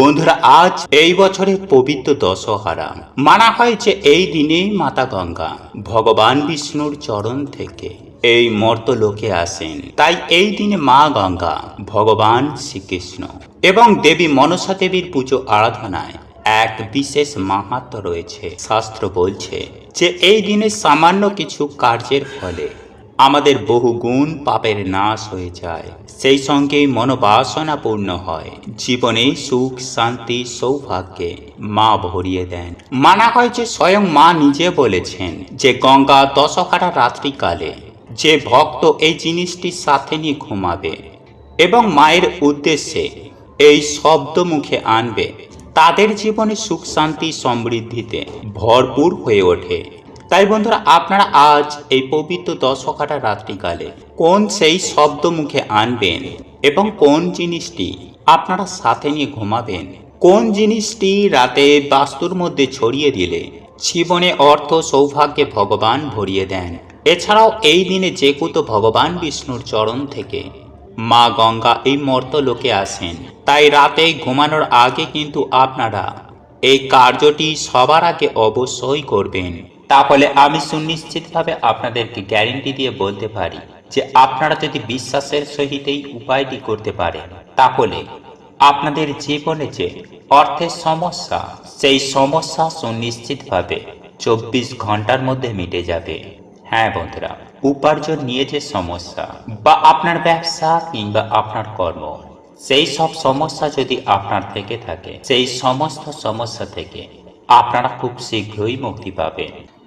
বন্ধুরা, আজ এই বছরের পবিত্র দশহারা। মানা হয় যে এই দিনেই মাতা গঙ্গা, ভগবান বিষ্ণুর চরণ থেকে এই মর্ত লোকে আসেন। তাই এই দিনে মা গঙ্গা, ভগবান শ্রীকৃষ্ণ এবং দেবী মনসা দেবীর পুজো আরাধনায় এক বিশেষ মাহাত্ম রয়েছে। শাস্ত্র বলছে যে এই দিনে সামান্য কিছু কার্যের ফলে আমাদের বহু গুণ পাপের নাশ হয়ে যায়। সেই সঙ্গে মনোবাসনা পূর্ণ হয়। জীবনে সুখ, শান্তি, সৌভাগ্যে মা ভরিয়ে দেন। মানা হয় যে স্বয়ং মা নিজে বলেছেন যে গঙ্গা দশহারা রাত্রিকালে যে ভক্ত এই জিনিসটির সাথে নিয়ে ঘুমাবে এবং মায়ের উদ্দেশ্যে এই শব্দ মুখে আনবে, তাদের জীবনে সুখ, শান্তি, সমৃদ্ধিতে ভরপুর হয়ে ওঠে। তাই বন্ধুরা, আপনারা আজ এই পবিত্র দশকাটা রাত্রিকালে কোন সেই শব্দ মুখে আনবেন এবং কোন জিনিসটি আপনারা সাথে নিয়ে ঘুমাবেন? কোন জিনিসটি রাতে বাস্তুর মধ্যে ছড়িয়ে দিলে জীবনে অর্থ সৌভাগ্যে ভগবান ভরিয়ে দেন? এছাড়াও এই দিনে যে কুতো ভগবান বিষ্ণুর চরণ থেকে মা গঙ্গা এই মর্ত লোকে আসেন। তাই রাতে ঘুমানোর আগে কিন্তু আপনারা এই কার্যটি সবার আগে অবশ্যই করবেন। তাহলে আমি সুনিশ্চিতভাবে আপনাদেরকে গ্যারেন্টি দিয়ে বলতে পারি যে আপনারা যদি বিশ্বাসের সহিত এই উপায়টি করতে পারেন, তাহলে আপনাদের জীবনে যে অর্থের সমস্যা, সেই সমস্যা সুনিশ্চিতভাবে চব্বিশ ঘণ্টার মধ্যে মিটে যাবে। হ্যাঁ বন্ধুরা, উপার্জন নিয়ে যে সমস্যা বা আপনার ব্যবসা কিংবা আপনার কর্ম, সেই সব সমস্যা যদি আপনার থেকে থাকে, সেই সমস্ত সমস্যা থেকে আপনারা খুব শীঘ্রই মুক্তি পাবেন।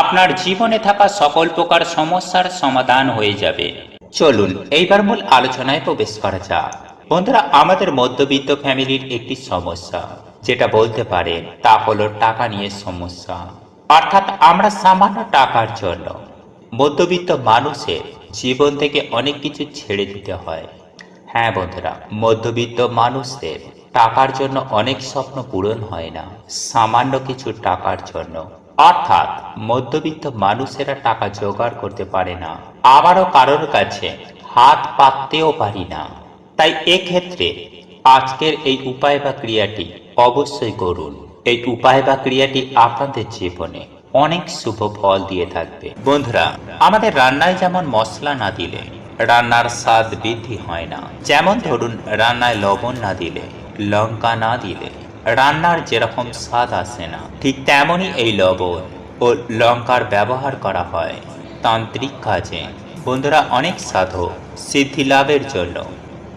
আপনার জীবনে থাকা সকল প্রকার সমস্যার সমাধান হয়ে যাবে। চলুন, এইবার মূল আলোচনায় প্রবেশ করা যাক। বন্ধুরা, আমাদের মধ্যবিত্ত ফ্যামিলির একটি সমস্যা, যেটা বলতে পারেন তা হলো টাকা নিয়ে সমস্যা। অর্থাৎ আমরা সামান্য টাকার জন্য মধ্যবিত্ত মানুষের জীবন থেকে অনেক কিছু ছেড়ে দিতে হয়। হ্যাঁ বন্ধুরা, মধ্যবিত্ত মানুষদের টাকার জন্য অনেক স্বপ্ন পূরণ হয় না, সামান্য কিছু টাকার জন্য। অর্থাৎ মধ্যবিত্ত মানুষেরা টাকা জোগাড় করতে পারে না। আবারও কারোর কাছে হাত পাততেও পারি না। তাই এক্ষেত্রে আজকের এই উপায় বা ক্রিয়াটি অবশ্যই করুন। এই উপায় বা ক্রিয়াটি আপনাদের জীবনে অনেক শুভ ফল দিয়ে থাকবে। বন্ধুরা, আমাদের রান্নায় যেমন মশলা না দিলে রান্নার স্বাদ বৃদ্ধি হয় না, যেমন ধরুন রান্নায় লবণ না দিলে লঙ্কা না দিলে রান্নার যেরকম স্বাদ আসে না, ঠিক তেমনই এই লবণ ও লঙ্কার ব্যবহার করা হয়। তান্ত্রিক কাজে বন্ধুরা অনেক সাধক সিদ্ধি লাভের জন্য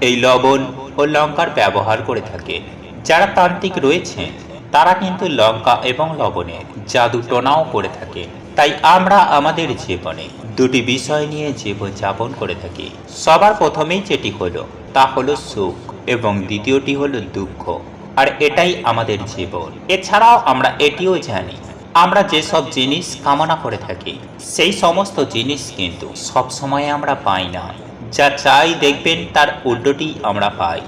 এই লবণ ও লঙ্কার ব্যবহার করে থাকে। যারা তান্ত্রিক রয়েছে, তারা কিন্তু লঙ্কা এবং লবণের জাদু টোনাও করে থাকে। তাই আমরা আমাদের জীবনে দুটি বিষয় নিয়ে জীবনযাপন করে থাকি। সবার প্রথমেই যেটি হলো, তা হলো সুখ এবং দ্বিতীয়টি হলো দুঃখ। আর এটাই আমাদের জীবন। এছাড়াও আমরা এটিও জানি, আমরা যেসব জিনিস কামনা করে থাকি, সেই সমস্ত জিনিস কিন্তু সব সময় আমরা পাই না। যা চাই দেখবেন তার উল্টোটি আমরা পাই।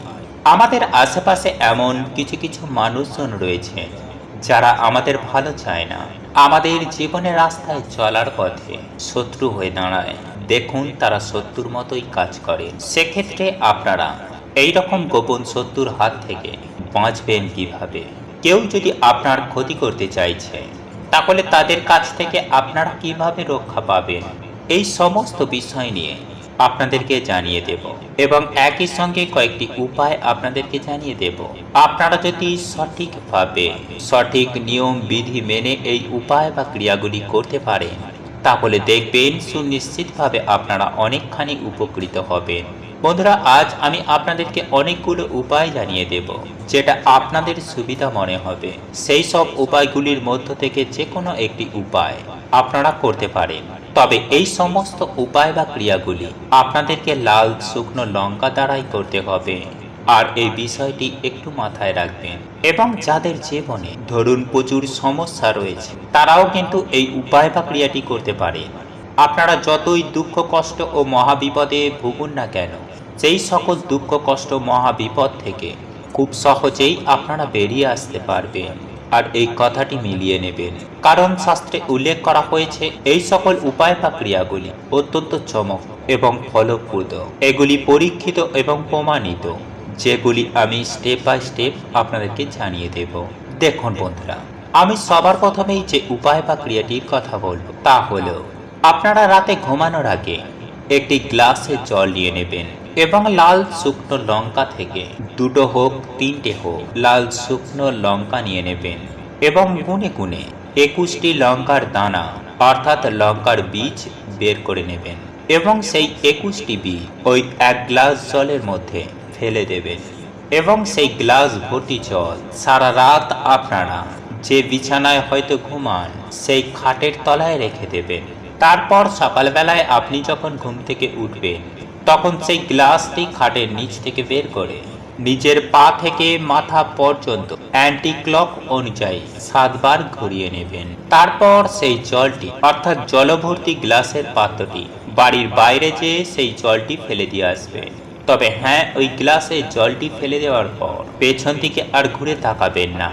আমাদের আশেপাশে এমন কিছু কিছু মানুষজন রয়েছে, যারা আমাদের ভালো চায় না। আমাদের জীবনের রাস্তায় চলার পথে শত্রু হয়ে দাঁড়ায়। দেখুন তারা শত্রুর মতোই কাজ করে সেক্ষেত্রে আপনারা এই রকম গোপন শত্রুর হাত থেকে বাঁচবেন কীভাবে? কেউ যদি আপনার ক্ষতি করতে চাইছে, তাহলে তাদের কাছ থেকে আপনারা কীভাবে রক্ষা পাবেন? এই সমস্ত বিষয় নিয়ে আপনাদেরকে জানিয়ে দেব এবং একই সঙ্গে কয়েকটি উপায় আপনাদেরকে জানিয়ে দেব। আপনারা যদি সঠিকভাবে সঠিক নিয়ম, বিধি মেনে এই উপায় বা ক্রিয়াগুলি করতে পারেন, তাহলে দেখবেন সুনিশ্চিতভাবে আপনারা অনেকখানি উপকৃত হবেন। বন্ধুরা, আজ আমি আপনাদেরকে অনেকগুলো উপায় জানিয়ে দেব, যেটা আপনাদের সুবিধা মনে হবে। সেই সব উপায়গুলির মধ্য থেকে যে কোনো একটি উপায় আপনারা করতে পারেন। তবে এই সমস্ত উপায় বা ক্রিয়াগুলি আপনাদেরকে লাল, শুকনো লঙ্কা দ্বারাই করতে হবে। আর এই বিষয়টি একটু মাথায় রাখবেন। এবং যাদের জীবনে ধরুন প্রচুর সমস্যা রয়েছে, তারাও কিন্তু এই উপায় বা ক্রিয়াটি করতে পারে। আপনারা যতই দুঃখ, কষ্ট ও মহাবিপদে ভুগুন না কেন সেই সকল দুঃখ, কষ্ট মহাবিপদ থেকে খুব সহজেই আপনারা বেরিয়ে আসতে পারবেন আর এই কথাটি মিলিয়ে নেবেন। কারণ শাস্ত্রে উল্লেখ করা হয়েছে, এই সকল উপায় বা ক্রিয়াগুলি অত্যন্ত চমক এবং ফলপ্রদ। এগুলি পরীক্ষিত এবং প্রমাণিত, যেগুলি আমি স্টেপ বাই স্টেপ আপনাদেরকে জানিয়ে দেব। দেখুন বন্ধুরা, আমি সবার প্রথমেই যে উপায় বা ক্রিয়াটির কথা বলব তা হলো, আপনারা রাতে ঘুমানোর আগে একটি গ্লাসে জল নিয়ে নেবেন এবং লাল শুকনো লঙ্কা থেকে দুটো হোক, তিনটে হোক, লাল শুকনো লঙ্কা নিয়ে নেবেন এবং গুনে গুনে একুশটি লঙ্কার দানা, অর্থাৎ লঙ্কার বীজ, বের করে নেবেন এবং সেই একুশটি বীজ ওই এক গ্লাস জলের মধ্যে ফেলে দেবেন এবং সেই গ্লাস ভর্তি জল সারা রাত আপনারা যে বিছানায় হয়তো ঘুমান, সেই খাটের তলায় রেখে দেবেন। তারপর সকালবেলায় আপনি যখন ঘুম থেকে উঠবেন, তখন সেই গ্লাসটি খাটের নিচ থেকে বের করে নিজের পা থেকে মাথা পর্যন্ত অ্যান্টি ক্লক অনুযায়ী সাতবার ঘুরিয়ে নেবেন। তারপর সেই জলটি, অর্থাৎ জলভর্তি গ্লাসের পাত্রটি, বাড়ির বাইরে যেয়ে সেই জলটি ফেলে দিয়ে আসবে। তবে হ্যাঁ ওই গ্লাসে জলটি ফেলে দেওয়ার পর পেছন দিকে আর ঘুরে তাকাবেন না।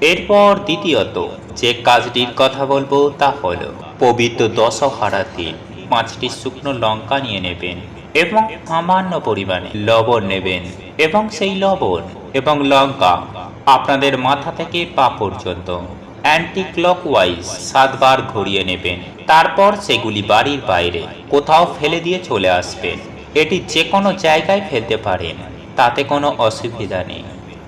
এরপর দ্বিতীয়ত যে কাজটির কথা বলব তা হলো পবিত্র দশহারা দিন পাঁচটি শুকনো লঙ্কা নিয়ে নেবেন এবং সামান্য পরিমাণে লবণ নেবেন এবং সেই লবণ এবং লঙ্কা আপনাদের মাথা থেকে পা পর্যন্ত অ্যান্টি ক্লকওয়াইজ সাতবার ঘুরিয়ে নেবেন। তারপর সেগুলি বাড়ির বাইরে কোথাও ফেলে দিয়ে চলে আসবেন। এটি যে কোনো জায়গায় ফেলতে পারেন, তাতে কোনো অসুবিধা নেই।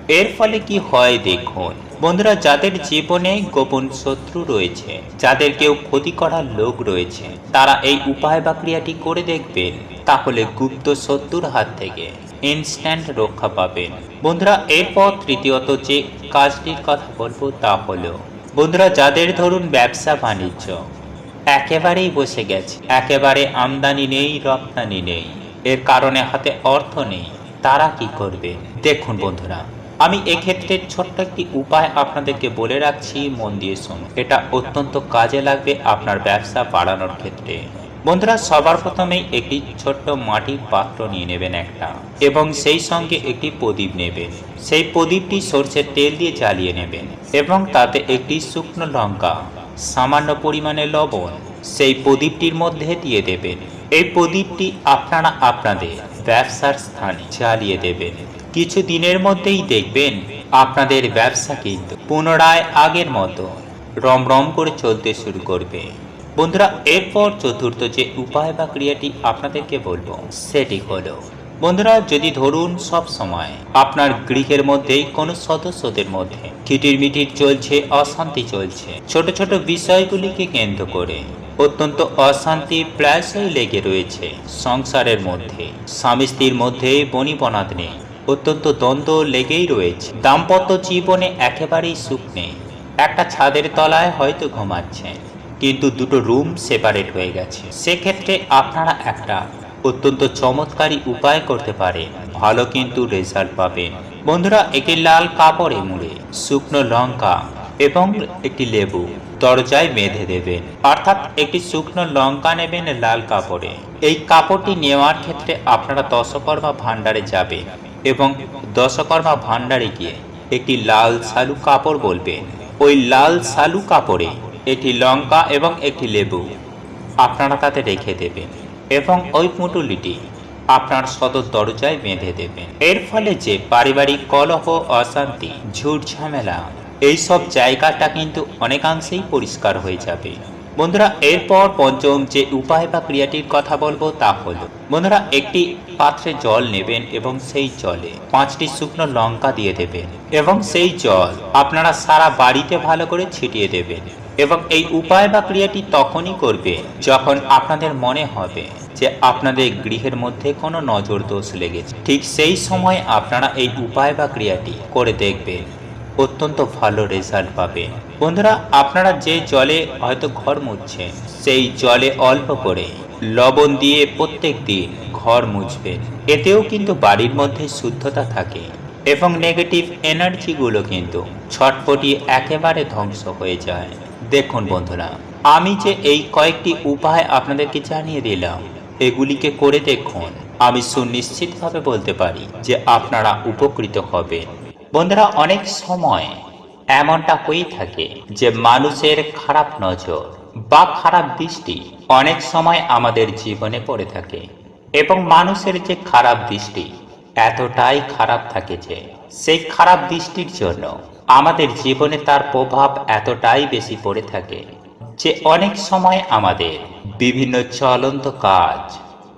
এর ফলে কি হয় দেখুন বন্ধুরা, যাদের জীবনে গোপন শত্রু রয়েছে, যাদের কেউ ক্ষতি করার লোক রয়েছে, তারা এই উপায় বা ক্রিয়াটি করে দেখবেন, তাহলে গুপ্ত শত্রুর হাত থেকে ইনস্ট্যান্ট রক্ষা পাবেন। বন্ধুরা, এরপর তৃতীয়ত যে কাজটির কথা বলব তা হলো, বন্ধুরা, যাদের ধরুন ব্যবসা বাণিজ্য, একেবারেই বসে গেছে, একেবারে আমদানি নেই, রপ্তানি নেই, এর কারণে হাতে অর্থ নেই, তারা কি করবে? দেখুন বন্ধুরা আমি এক্ষেত্রে ছোট্ট একটি উপায় আপনাদেরকে বলে রাখছি, মন দিয়ে শুনুন। এটা অত্যন্ত কাজে লাগবে আপনার ব্যবসা বাড়ানোর ক্ষেত্রে। বন্ধুরা, সবার প্রথমেই একটি ছোট্ট মাটির পাত্র নিয়ে নেবেন একটা, এবং সেই সঙ্গে একটি প্রদীপ নেবেন। সেই প্রদীপটি সর্ষের তেল দিয়ে জ্বালিয়ে নেবেন, এবং তাতে একটি শুকনো লঙ্কা, সামান্য পরিমাণে লবণ, সেই প্রদীপটির মধ্যে দিয়ে দেবেন। এই প্রদীপটি আপনারা আপনাদের ব্যবসার স্থানে জ্বালিয়ে দেবেন। কিছু দিনের মধ্যেই দেখবেন আপনাদের ব্যবসা কিন্তু পুনরায় আগের মতো রমরম করে চলতে শুরু করবে। বন্ধুরা, এরপর চতুর্থ যে উপায় বা ক্রিয়াটি আপনাদেরকে বলব, সেটি হলো, বন্ধুরা, যদি ধরুন সব সময় আপনার গৃহের মধ্যেই কোনো সদস্যদের মধ্যে খিটির মিটির চলছে, অশান্তি চলছে, ছোট ছোট বিষয়গুলিকে কেন্দ্র করে অত্যন্ত অশান্তি প্রায়শই লেগে রয়েছে সংসারের মধ্যে, স্বামী স্ত্রীর মধ্যে বনিবনাদ নেই অত্যন্ত দ্বন্দ্ব লেগেই রয়েছে। দাম্পত্য জীবনে একেবারেই সুখ নেই। একটা ছাদের তলায় হয়তো ঘুমাচ্ছেন, কিন্তু দুটো রুম সেপারেট হয়ে গেছে। সেক্ষেত্রে আপনারা একটা অত্যন্ত চমৎকারী উপায় করতে পারেন। ভালো কিন্তু রেজাল্ট পাবেন। বন্ধুরা, একটি লাল কাপড়ে মুড়ে শুকনো লঙ্কা এবং একটি লেবু দরজায় বেঁধে দেবেন। অর্থাৎ একটি শুকনো লঙ্কা নেবেন লাল কাপড়ে। এই কাপড়টি নেওয়ার ক্ষেত্রে আপনারা দশকর্মা ভাণ্ডারে যাবেন। এবং দশকর্মা ভাণ্ডারে গিয়ে একটি লাল শালু কাপড় বলবেন। ওই লাল শালু কাপড়ে একটি লঙ্কা এবং একটি লেবু আপনারা তাতে রেখে দেবেন এবং ওই পুঁটুলিটি আপনার সদর দরজায় বেঁধে দেবেন। এর ফলে যে পারিবারিক কলহ অশান্তি, ঝুট ঝামেলা, এইসব জায়গাটা কিন্তু অনেকাংশেই পরিষ্কার হয়ে যাবে। বন্ধুরা, এরপর পঞ্চম যে উপায় বা ক্রিয়াটির কথা বলব তা হলো, বন্ধুরা, একটি পাত্রে জল নেবেন এবং সেই জলে পাঁচটি শুকনো লঙ্কা দিয়ে দেবেন এবং সেই জল আপনারা সারা বাড়িতে ভালো করে ছিটিয়ে দেবেন এবং এই উপায় বা ক্রিয়াটি তখনই করবে যখন আপনাদের মনে হবে যে আপনাদের গৃহের মধ্যে কোনো নজর দোষ লেগেছে। ঠিক সেই সময় আপনারা এই উপায় বা ক্রিয়াটি করে দেখবেন। অত্যন্ত ভালো রেজাল্ট পাবে। বন্ধুরা, আপনারা যে জলে হয়তো ঘর মুছছেন সেই জলে অল্প করে লবণ দিয়ে প্রত্যেক দিন ঘর মুছবেন। এতেও কিন্তু বাড়ির মধ্যে শুদ্ধতা থাকে এবং নেগেটিভ এনার্জিগুলো কিন্তু ছটপটি একেবারে ধ্বংস হয়ে যায়। দেখুন বন্ধুরা, আমি যে এই কয়েকটি উপায় আপনাদেরকে জানিয়ে দিলাম, এগুলিকে করে দেখুন। আমি সুনিশ্চিতভাবে বলতে পারি যে আপনারা উপকৃত হবেন। বন্ধুরা, অনেক সময় এমনটা হয়ে থাকে যে মানুষের খারাপ নজর বা খারাপ দৃষ্টি অনেক সময় আমাদের জীবনে পড়ে থাকে এবং মানুষের যে খারাপ দৃষ্টি এতটাই খারাপ থাকে যে সেই খারাপ দৃষ্টির জন্য আমাদের জীবনে তার প্রভাব এতটাই বেশি পড়ে থাকে যে অনেক সময় আমাদের বিভিন্ন চলন্ত কাজ,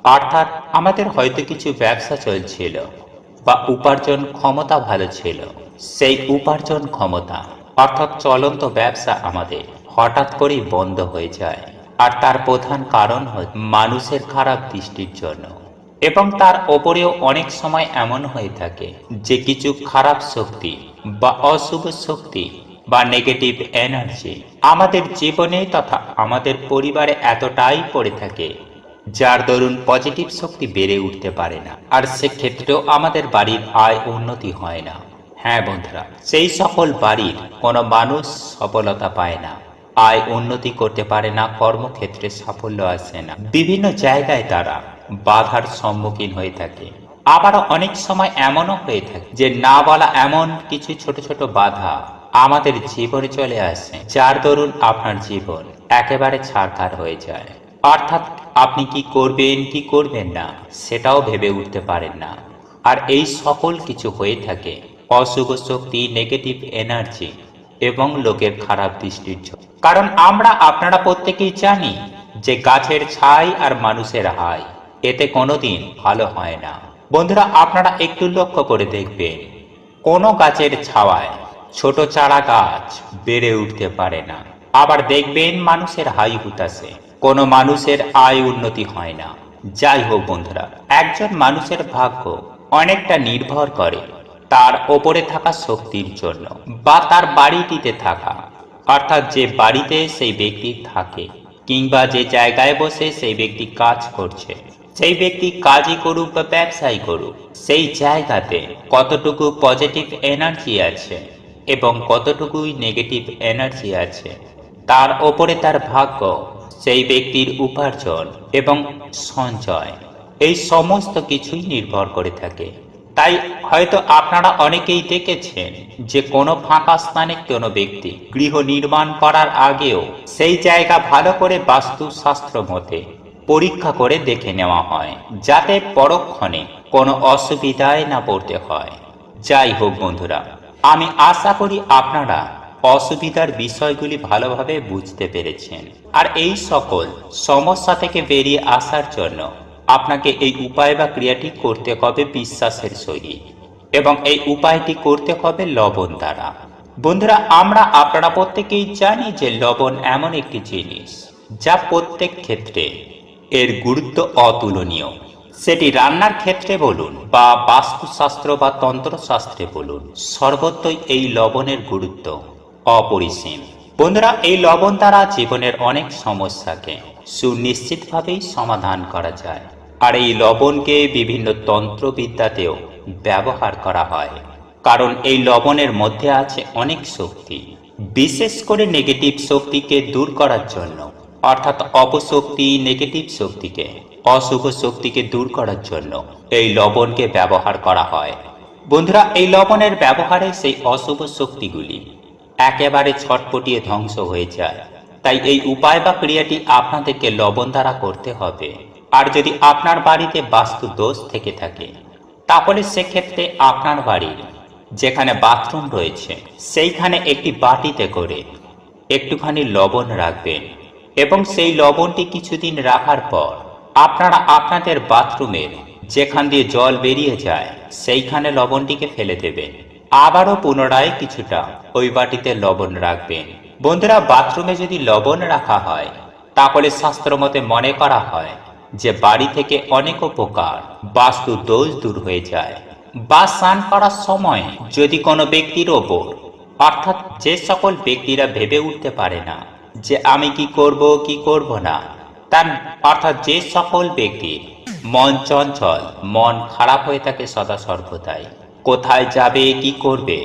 অর্থাৎ আমাদের হয়তো কিছু ব্যবসা চলছিল বা উপার্জন ক্ষমতা ভালো ছিল। সেই উপার্জন ক্ষমতা, অর্থাৎ চলন্ত ব্যবসা আমাদের, হঠাৎ করেই বন্ধ হয়ে যায়। আর তার প্রধান কারণ হচ্ছে মানুষের খারাপ দৃষ্টির জন্য। এবং তার ওপরেও অনেক সময় এমন হয়ে থাকে যে কিছু খারাপ শক্তি বা অশুভ শক্তি বা নেগেটিভ এনার্জি আমাদের জীবনে তথা আমাদের পরিবারে এতটাই পড়ে থাকে যার দরুন পজিটিভ শক্তি বেড়ে উঠতে পারে না। আর সেক্ষেত্রেও আমাদের বাড়ির আয় উন্নতি হয় না। হ্যাঁ বন্ধুরা, সেই সকল বাড়ির কোনো মানুষ সফলতা পায় না। আয় উন্নতি করতে পারে না, কর্মক্ষেত্রে সাফল্য আসে না। বিভিন্ন জায়গায় তারা বাধার সম্মুখীন হয়ে থাকে। আবারও অনেক সময় এমনও হয়ে থাকে যে, না বলা এমন কিছু ছোট ছোট বাধা আমাদের জীবনে চলে আসে, যার দরুন আপনার জীবন একেবারে ছাড়খার হয়ে যায়। অর্থাৎ আপনি কি করবেন কি করবেন না, সেটাও ভেবে উঠতে পারেন না। আর এই সকল কিছু হয়ে থাকে অশুভ শক্তি নেগেটিভ এনার্জি এবং লোকের খারাপ দৃষ্টির জন্য কারণ আমরা, আপনারা প্রত্যেকেই জানি যে গাছের ছাই আর মানুষের হাই, এতে কোনোদিন ভালো হয় না। বন্ধুরা, আপনারা একটু লক্ষ্য করে দেখবেন, কোনো গাছের ছাওয়ায় ছোট চারা গাছ বেড়ে উঠতে পারে না। আবার দেখবেন মানুষের হাই হুতাশে। কোনো মানুষের আয় উন্নতি হয় না। যাই হোক বন্ধুরা, একজন মানুষের ভাগ্য অনেকটা নির্ভর করে তার ওপরে থাকা শক্তির জন্য বা তার বাড়িটিতে থাকা। অর্থাৎ যে বাড়িতে সেই ব্যক্তি থাকে কিংবা যে জায়গায় বসে সেই ব্যক্তি কাজ করছে, সেই ব্যক্তি কাজই করুক বা ব্যবসাই করুক, সেই জায়গাতে কতটুকু পজিটিভ এনার্জি আছে এবং কতটুকুই নেগেটিভ এনার্জি আছে, তার ওপরে তার ভাগ্য সেই ব্যক্তির উপার্জন এবং সঞ্চয়। এই সমস্ত কিছুই নির্ভর করে থাকে। তাই হয়তো আপনারা অনেকেই দেখেছেন যে কোনো ফাঁকা স্থানে কোনো ব্যক্তি গৃহ নির্মাণ করার আগেও সেই জায়গা ভালো করে বাস্তুশাস্ত্র মতে পরীক্ষা করে দেখে নেওয়া হয়, যাতে পরক্ষণে কোনো অসুবিধায় না পড়তে হয়। যাই হোক বন্ধুরা, আমি আশা করি আপনারা অসুবিধার বিষয়গুলি ভালোভাবে বুঝতে পেরেছেন। আর এই সকল সমস্যা থেকে বেরিয়ে আসার জন্য আপনাকে এই উপায় বা ক্রিয়াটি করতে হবে বিশ্বাসের সহিত এবং এই উপায়টি করতে হবে লবণ দ্বারা। বন্ধুরা, আমরা আপনারা প্রত্যেকেই জানি যে লবণ এমন একটি জিনিস যা প্রত্যেক ক্ষেত্রে এর গুরুত্ব অতুলনীয়। সেটি রান্নার ক্ষেত্রে বলুন বা বাস্তুশাস্ত্র বা তন্ত্রশাস্ত্রে বলুন, সর্বত্রই এই লবণের গুরুত্ব। অপরিসীম। বন্ধুরা, এই লবণ দ্বারা জীবনের অনেক সমস্যাকে সুনিশ্চিতভাবেই সমাধান করা যায়। আর এই লবণকে বিভিন্ন তন্ত্রবিদ্যাতেও ব্যবহার করা হয়। কারণ এই লবণের মধ্যে আছে অনেক শক্তি। বিশেষ করে নেগেটিভ শক্তিকে দূর করার জন্য, অর্থাৎ অপশক্তি নেগেটিভ শক্তিকে, অশুভ শক্তিকে দূর করার জন্য এই লবণকে ব্যবহার করা হয়। বন্ধুরা, এই লবণের ব্যবহারে সেই অশুভ শক্তিগুলি একেবারে ছটপটিয়ে ধ্বংস হয়ে যায়। তাই এই উপায় বা ক্রিয়াটি আপনাদেরকে লবণ দ্বারা করতে হবে। আর যদি আপনার বাড়িতে বাস্তু দোষ থেকে থাকে, তাহলে সেক্ষেত্রে আপনার বাড়ির যেখানে বাথরুম রয়েছে, সেইখানে একটি বাটিতে করে একটুখানি লবণ রাখবেন। এবং সেই লবণটি কিছুদিন রাখার পর আপনারা আপনাদের বাথরুমের যেখান দিয়ে জল বেরিয়ে যায়, সেইখানে লবণটিকে ফেলে দেবেন। আবারও পুনরায় কিছুটা ওই বাটিতে লবণ রাখবেন। বন্ধুরা, বাথরুমে যদি লবণ রাখা হয়, তাহলে শাস্ত্রমতে মনে করা হয় যে বাড়ি থেকে অনেক উপকার, বাস্তু দোষ দূর হয়ে যায়। বা স্নান করার সময় যদি কোনো ব্যক্তির ওপর, অর্থাৎ যে সকল ব্যক্তিরা ভেবে উঠতে পারে না যে আমি কি করব কি করব না, তার অর্থাৎ যে সকল ব্যক্তির মন চঞ্চল, মন খারাপ হয়ে থাকে সদা সর্বদাই। কোথায় যাবে, কি করবে,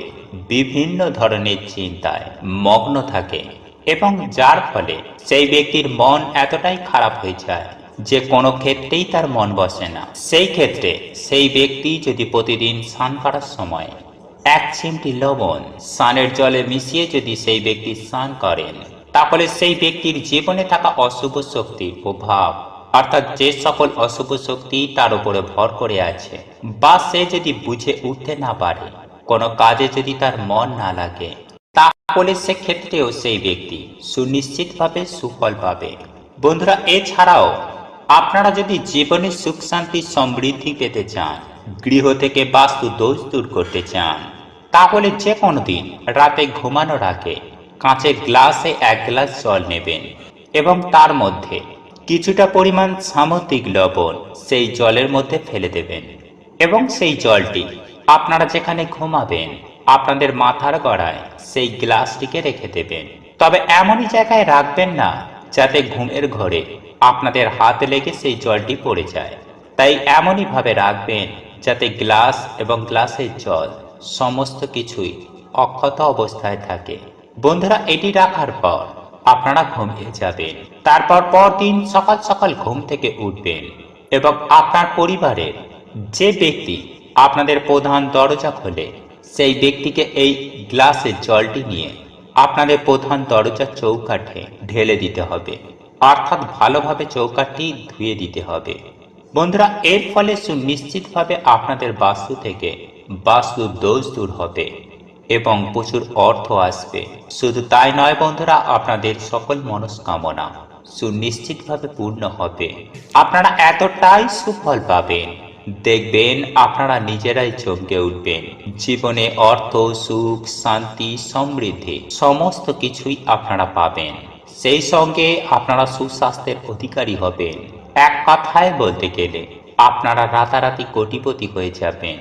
বিভিন্ন ধরনের চিন্তায় মগ্ন থাকে এবং যার ফলে সেই ব্যক্তির মন এতটাই খারাপ হয়ে যায় যে কোনো ক্ষেত্রেই তার মন বসে না। সেই ক্ষেত্রে সেই ব্যক্তি যদি প্রতিদিন স্নান করার সময় এক চিমটি লবণ স্নানের জলে মিশিয়ে যদি সেই ব্যক্তি স্নান করেন, তাহলে সেই ব্যক্তির জীবনে থাকা অশুভ শক্তির প্রভাব অর্থাৎ যে সকল অশুভ শক্তি তার উপরে ভর করে আছে, বা সে যদি বুঝে উঠতে না পারে, কোনো কাজে যদি তার মন না লাগে, তাহলে সেক্ষেত্রেও সেই ব্যক্তি সুনিশ্চিতভাবে সুফল পাবে। বন্ধুরা, এছাড়াও আপনারা যদি জীবনে সুখ, শান্তি, সমৃদ্ধি পেতে চান, গৃহ থেকে বাস্তু দোষ দূর করতে চান, তাহলে যে কোনো দিন রাতে ঘুমানোর আগে কাঁচের গ্লাসে এক গ্লাস জল নেবেন এবং তার মধ্যে কিছুটা পরিমাণ সামুদ্রিক লবণ সেই জলের মধ্যে ফেলে দেবেন। এবং সেই জলটি আপনারা যেখানে ঘুমাবেন, আপনাদের মাথার গড়ায় সেই গ্লাসটিকে রেখে দেবেন। তবে এমনই জায়গায় রাখবেন না যাতে ঘুমের ঘরে আপনাদের হাত লেগে সেই জলটি পড়ে যায়। তাই এমনই ভাবে রাখবেন যাতে গ্লাস এবং গ্লাসের জল সমস্ত কিছুই অক্ষত অবস্থায় থাকে। বন্ধুরা, এটি রাখার পর আপনারা ঘুমিয়ে যাবেন। তারপর পরদিন সকাল সকাল ঘুম থেকে উঠবেন এবং আপনার পরিবারের যে ব্যক্তি আপনাদের প্রধান দরজা খোলে, সেই ব্যক্তিকে এই গ্লাসের জলটি নিয়ে আপনাদের প্রধান দরজার চৌকাঠে ঢেলে দিতে হবে। অর্থাৎ ভালোভাবে চৌকাঠটি ধুয়ে দিতে হবে। বন্ধুরা, এর ফলে সুনিশ্চিতভাবে আপনাদের বাস্তু থেকে বাস্তু দোষ দূর হবে। এবং প্রচুর অর্থ আসবে। শুধু তাই নয় বন্ধুরা, আপনাদের সকল মনস্কামনা সুনিশ্চিতভাবে পূর্ণ হবে। আপনারা এতটাই সুফল পাবেন। দেখবেন আপনারা নিজেরাই চমকে উঠবেন। জীবনে অর্থ, সুখ, শান্তি, সমৃদ্ধি সমস্ত কিছুই আপনারা পাবেন। সেই সঙ্গে আপনারা সুস্বাস্থ্যের অধিকারী হবেন। এক কথায় বলতে গেলে, আপনারা রাতারাতি কোটিপতি হয়ে যাবেন।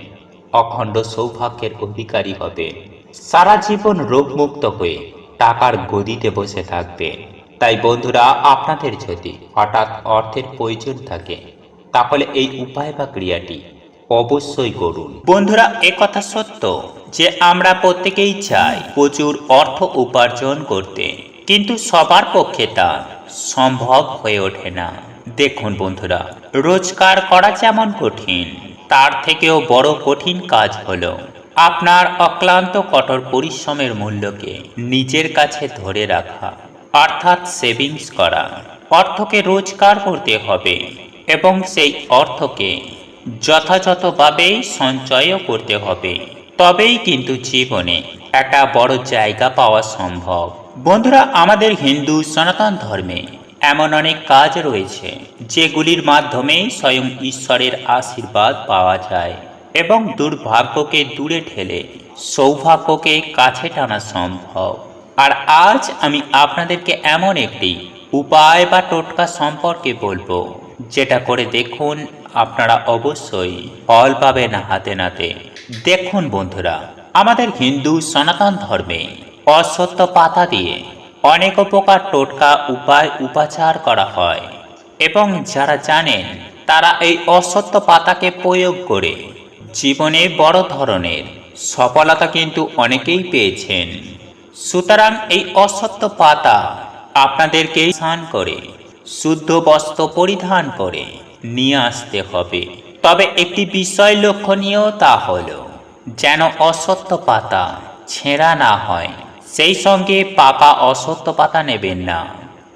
অখণ্ড সৌভাগ্যের অধিকারী হবেন। সারা জীবন রোগমুক্ত হয়ে টাকার গদিতে বসে থাকবেন তাই বন্ধুরা, আপনাদের যদি হঠাৎ অর্থের প্রয়োজন থাকে, তাহলে এই উপায় বা ক্রিয়াটি অবশ্যই করুন। বন্ধুরা কথা সত্য যে আমরা প্রত্যেকেই চাই প্রচুর অর্থ উপার্জন করতে, কিন্তু সবার পক্ষে তা সম্ভব হয়ে ওঠে না। দেখুন বন্ধুরা, রোজগার করা যেমন কঠিন, তার থেকেও বড় কঠিন কাজ হলো আপনার অক্লান্ত কঠোর পরিশ্রমের মূল্যকে নিজের কাছে ধরে রাখা, অর্থাৎ সেভিংস করা, অর্থকে রোজগার করতে হবে এবং সেই অর্থকে যথাযথভাবে সঞ্চয়ও করতে হবে। তবেই কিন্তু জীবনে একটা বড় জায়গা পাওয়া সম্ভব। বন্ধুরা, আমাদের হিন্দু সনাতন ধর্মে এমন অনেক কাজ রয়েছে, যেগুলির মাধ্যমে স্বয়ং ঈশ্বরের আশীর্বাদ পাওয়া যায়। এবং দুর্ভাগ্যকে দূরে ঠেলে সৌভাগ্যকে কাছে টানা সম্ভব। আর আজ আমি আপনাদেরকে এমন একটি উপায় বা টোটকা সম্পর্কে বলব, যেটা করে দেখুন আপনারা অবশ্যই ফল পাবেন হাতে নাতে। দেখুন বন্ধুরা, আমাদের হিন্দু সনাতন ধর্মে অসত্য পাতা দিয়ে অনেক প্রকার টোটকা উপায় উপাচার করা হয়। এবং যারা জানেন, তারা এই অসত্য পাতাকে প্রয়োগ করে জীবনে বড় ধরনের। সফলতা কিন্তু অনেকেই পেয়েছেন। সুতরাং এই অসত্য পাতা আপনাদেরকে স্নান করে, শুদ্ধ বস্ত্র পরিধান করে নিয়ে আসতে হবে। তবে একটি বিষয় লক্ষণীয় তা হলো, যেন অসত্য পাতা ছেঁড়া না হয়, সেই সঙ্গে পাকা অসত্য পাতা নেবেন না।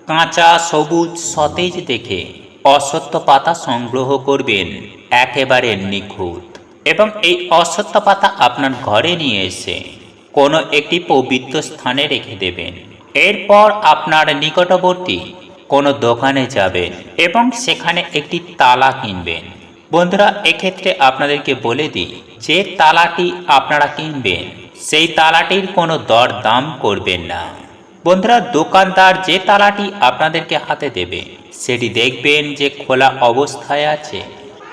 কাঁচা, সবুজ, সতেজ দেখে অসত্য পাতা সংগ্রহ করবেন, একেবারে নিখুঁত। এবং এই অসত্য পাতা আপনার ঘরে নিয়ে এসে কোনো একটি পবিত্র স্থানে রেখে দেবেন। এরপর আপনার নিকটবর্তী কোনো দোকানে যাবেন এবং সেখানে একটি তালা কিনবেন। বন্ধুরা, এক্ষেত্রে আপনাদেরকে বলে দিই, যে তালাটি আপনারা কিনবেন, সেই তালাটির কোনো দর দাম করবেন না। বন্ধুরা, দোকানদার যে তালাটি আপনাদেরকে হাতে দেবে, সেটি দেখবেন যে খোলা অবস্থায় আছে।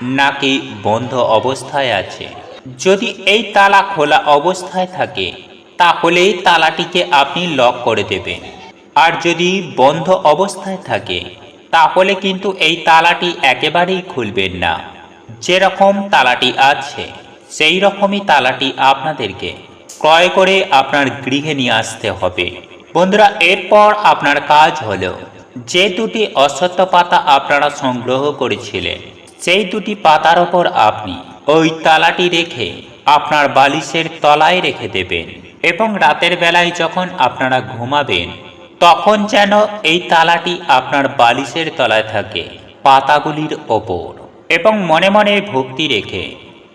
নাকি বন্ধ অবস্থায় আছে? যদি এই তালা খোলা অবস্থায় থাকে, তাহলেই তালাটিকে আপনি লক করে দেবেন। আর যদি বন্ধ অবস্থায় থাকে, তাহলে কিন্তু এই তালাটি একেবারেই খুলবেন না। যেরকম তালাটি আছে, সেই রকমই তালাটি আপনাদেরকে ক্রয় করে আপনার গৃহে নিয়ে আসতে হবে। বন্ধুরা, এরপর আপনার কাজ হলো যে দুটি অসত্য পাতা আপনারা সংগ্রহ করেছিলেন। সেই দুটি পাতার ওপর আপনি ওই তালাটি রেখে আপনার বালিশের তলায় রেখে দেবেন এবং রাতের বেলায় যখন আপনারা ঘুমাবেন, তখন যেন এই তালাটি আপনার বালিশের তলায় থাকে পাতাগুলির ওপর। এবং মনে মনে ভক্তি রেখে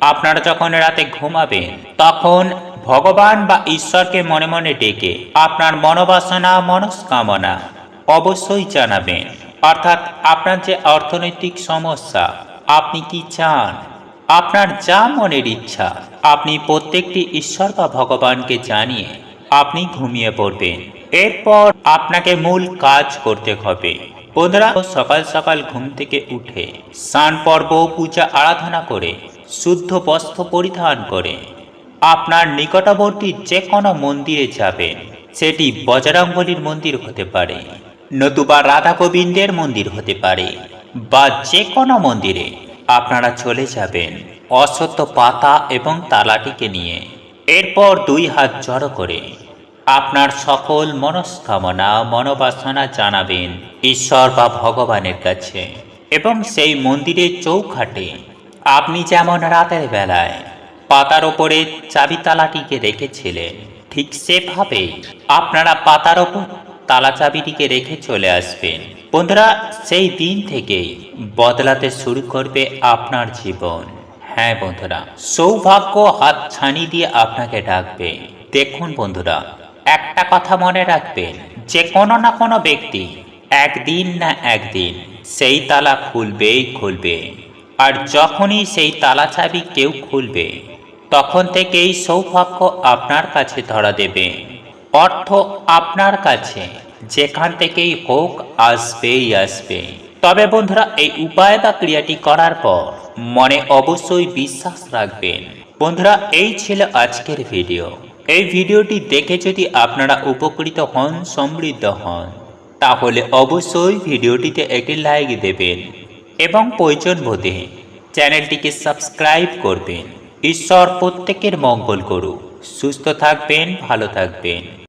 আপনারা যখন রাতে ঘুমাবেন, তখন ভগবান বা ঈশ্বরকে মনে মনে ডেকে আপনার মনোবাসনা, মনস্কামনা অবশ্যই জানাবেন। অর্থাৎ আপনার যে অর্থনৈতিক সমস্যা আপনি কি চান? আপনার যা মনের ইচ্ছা, আপনি প্রত্যেকটি ঈশ্বর বা ভগবানকে জানিয়ে আপনি ঘুমিয়ে পড়বেন। এরপর আপনাকে মূল কাজ করতে হবে। বন্ধুরা, সকাল সকাল ঘুম থেকে উঠে স্নান, পর্ব, পূজা, আরাধনা করে শুদ্ধ বস্ত্র পরিধান করে আপনার নিকটবর্তী যে কোনো মন্দিরে যাবেন। সেটি বজরংবলীর মন্দির হতে পারে, নতুবা রাধা গোবিন্দের মন্দির হতে পারে। বা যে কোনো মন্দিরে আপনারা চলে যাবেন অসত্য পাতা এবং তালাটিকে নিয়ে। এরপর দুই হাত জড়ো করে আপনার সকল মনস্কামনা, মনোবাসনা জানাবেন ঈশ্বর বা ভগবানের কাছে। এবং সেই মন্দিরের চৌখাটে আপনি যেমন রাতের বেলায় পাতার ওপরে চাবি তালাটিকে রেখেছিলেন, ঠিক সেভাবেই আপনারা পাতার ওপর তালা চাবিটিকে রেখে চলে আসবেন। বন্ধুরা, সেই দিন থেকেই বদলাতে শুরু করবে আপনার জীবন। হ্যাঁ বন্ধুরা, সৌভাগ্য হাত ছানি দিয়ে আপনাকে ডাকবে। দেখুন বন্ধুরা, একটা কথা মনে রাখবেন, যে কোনো না কোনো ব্যক্তি একদিন না একদিন সেই তালা খুলবেই খুলবে। আর যখনই সেই তালা চাবি কেউ খুলবে, তখন থেকেই সৌভাগ্য আপনার কাছে ধরা দেবে। অর্থ আপনার কাছে। যেখান থেকেই হোক আসবেই আসবে। তবে বন্ধুরা, এই উপায় বা ক্রিয়াটি করার পর মনে অবশ্যই বিশ্বাস রাখবেন। বন্ধুরা, এই ছিল আজকের ভিডিও। এই ভিডিওটি দেখে যদি আপনারা উপকৃত হন, সমৃদ্ধ হন, তাহলে অবশ্যই ভিডিওটিতে একটি লাইক দেবেন এবং প্রয়োজন বোধে চ্যানেলটিকে সাবস্ক্রাইব করবেন। ঈশ্বর প্রত্যেকের মঙ্গল করুক। সুস্থ থাকবেন, ভালো থাকবেন।